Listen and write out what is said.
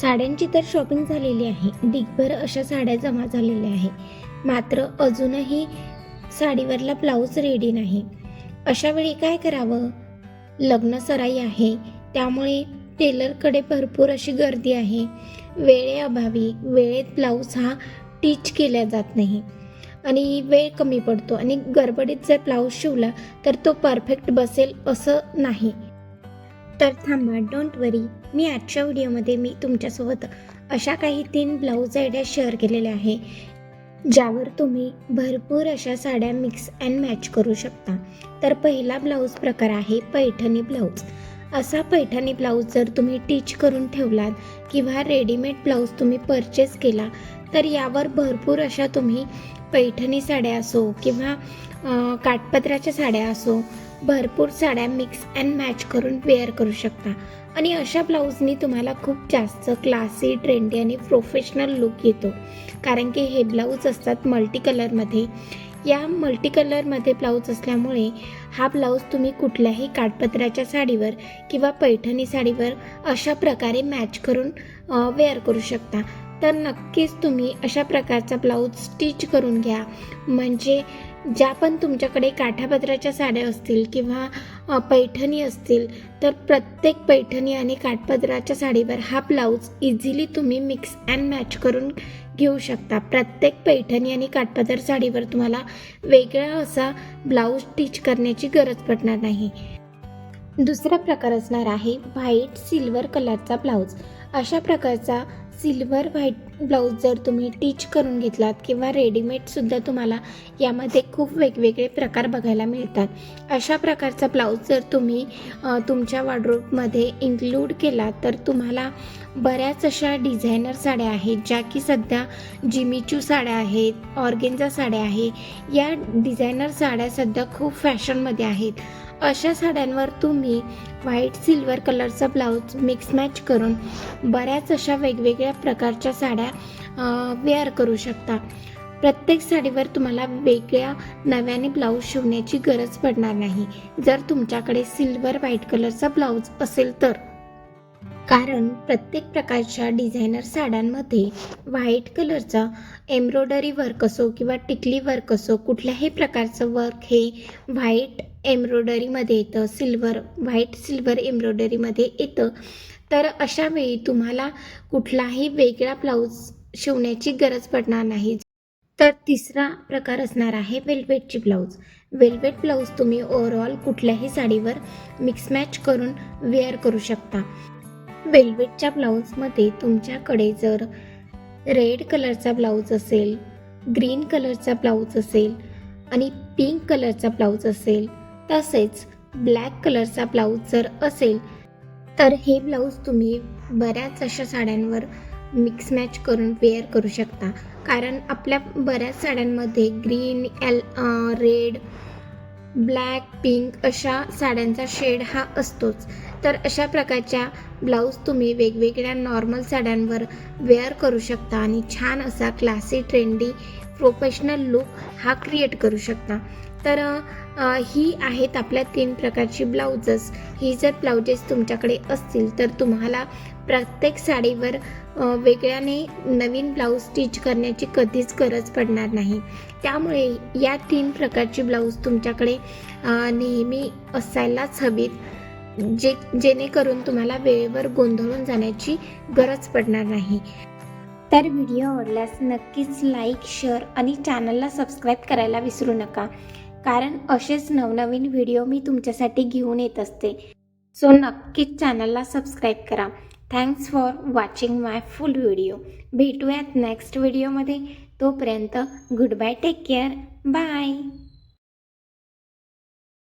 साड्यांची तर शॉपिंग झालेली आहे. दिगभर अशा साड्या जमा झालेल्या आहे मात्र अजूनही साडीवरला ब्लाऊज रेडी नाही. अशा वेळी काय करावं? लग्न सराई आहे. त्यामुळे टेलरकडे भरपूर अशी गर्दी आहे. वेळेअभावी वेळेत ब्लाऊज हा टीच केला जात नाही. आणि वेळ कमी पडतो आणि गडबडीत जर ब्लाऊज शिवला तर तो परफेक्ट बसेल असं नाही. तर थांबा डोंट वरी मी आजच्या व्हिडिओमध्ये मी तुमच्यासोबत अशा काही तीन ब्लाऊज आयडिया शेअर केलेल्या आहे ज्यावर तुम्ही भरपूर अशा साड्या मिक्स अँड मॅच करू शकता. तर पहिला ब्लाऊज प्रकार आहे पैठणी ब्लाऊज. असा पैठणी ब्लाऊज जर तुम्ही टीच करून ठेवलात किंवा रेडीमेड ब्लाऊज तुम्ही परचेस केला तर यावर भरपूर अशा तुम्ही पैठणी साड्या असो किंवा काठपत्राच्या साड्या असो भरपूर साड्या मिक्स अँड मॅच करून वेअर करू शकता. आणि अशा ब्लाऊजनी तुम्हाला खूप जास्त क्लासी ट्रेंडी आणि प्रोफेशनल लुक येतो. कारण की हे ब्लाऊज असतात मल्टी कलरमध्ये या मल्टी कलरमध्ये ब्लाऊज असल्यामुळे हा ब्लाऊज तुम्ही कुठल्याही काठपत्राच्या साडीवर किंवा पैठणी साडीवर अशा प्रकारे मॅच करून वेअर करू शकता. तर नक्कीच तुम्ही अशा प्रकारचा ब्लाऊज स्टिच करून घ्या. म्हणजे ज्या पण तुमच्याकडे काठापदराच्या साड्या असतील किंवा पैठणी असतील तर प्रत्येक पैठणी आणि काठपदराच्या साडीवर हा ब्लाऊज इझिली तुम्ही मिक्स अँड मॅच करून घेऊ शकता. प्रत्येक पैठणी आणि काठपदर साडीवर तुम्हाला वेगळा असा ब्लाऊज स्टिच करण्याची गरज पडणार नाही. दुसरा प्रकार असणार आहे व्हाईट सिल्वर कलरचा ब्लाऊज. अशा प्रकारचा सिल्वर व्हाईट ब्लाऊज जर तुम्ही टीच करून घेतलात किंवा रेडीमेडसुद्धा तुम्हाला यामध्ये खूप वेगवेगळे प्रकार बघायला मिळतात. अशा प्रकारचा ब्लाऊज जर तुम्ही तुमच्या वॉर्डरोबमध्ये इन्क्लूड केला तर तुम्हाला बऱ्याच अशा डिझायनर साड्या आहेत ज्या की सध्या जिमीचू साड्या आहेत ऑर्गेन्झा साड्या आहे. या डिझायनर साड्या सध्या खूप फॅशनमध्ये आहेत. अशा साड्यांवर तुम्ही व्हाईट सिल्वर कलरचा ब्लाऊज मिक्स मॅच करून बऱ्याच अशा वेगवेगळ्या प्रकारच्या साड्या वेअर करू शकता. प्रत्येक साडीवर तुम्हाला वेगळ्या नव्याने ब्लाऊज शिवण्याची गरज पडणार नाही. जर तुमच्याकडे सिल्वर व्हाईट कलरचा ब्लाऊज असेल तर. कारण प्रत्येक प्रकारच्या डिझायनर साड्यांमध्ये व्हाईट कलरचा एम्ब्रॉयडरी वर्क असो किंवा टिकली वर्क असो कुठल्याही प्रकारचं वर्क हे व्हाईट एम्ब्रॉयडरीमध्ये येतं सिल्वर व्हाईट सिल्वर एम्ब्रॉयडरीमध्ये येतं. तर अशावेळी तुम्हाला कुठलाही वेगळा ब्लाऊज शिवण्याची गरज पडणार नाही. तर तिसरा प्रकार असणार आहे वेल्वेटची ब्लाऊज. वेल्वेट ब्लाऊज तुम्ही ओव्हरऑल कुठल्याही साडीवर मिक्स मॅच करून वेअर करू शकता. वेल्वेटच्या ब्लाऊजमध्ये तुमच्याकडे जर रेड कलरचा ब्लाऊज असेल ग्रीन कलरचा ब्लाऊज असेल आणि पिंक कलरचा ब्लाऊज असेल तसेच ब्लॅक कलरचा ब्लाऊज जर असेल तर हे ब्लाऊज तुम्ही बऱ्याच अशा साड्यांवर मिक्स मॅच करून वेअर करू शकता. कारण आपल्या बऱ्याच साड्यांमध्ये ग्रीन एल रेड ब्लॅक पिंक अशा साड्यांचा शेड हा असतोच. तर अशा प्रकारच्या ब्लाऊज तुम्ही वेगवेगळ्या नॉर्मल साड्यांवर वेअर करू शकता आणि छान असा क्लासी ट्रेंडी प्रोफेशनल लुक हा क्रिएट करू शकता. तर ही आहेत आपल्या तीन प्रकारची ब्लाउजेस. ही जर ब्लाउजेस तुमच्याकडे असतील तर तुम्हाला प्रत्येक साडीवर वेगळ्याने नवीन ब्लाऊज स्टिच करण्याची कधीच गरज पडणार नाही. त्यामुळे या तीन प्रकारची ब्लाऊज तुमच्याकडे नेहमी असायलाच हवीत जे जेणेकरून तुम्हाला वेळेवर गोंधळून जाण्याची गरज पडणार नाही. तर व्हिडिओ आवडल्यास नक्कीच लाईक शेअर आणि चॅनलला सबस्क्राईब करायला विसरू नका. कारण असेच नवनवीन व्हिडिओ मी तुमच्यासाठी घेऊन येत असते. सो नक्कीच चॅनलला सबस्क्राईब करा. Thanks for watching my full video भेटूयात नेक्स्ट व्हिडिओमध्ये तोपर्यंत good bye take care bye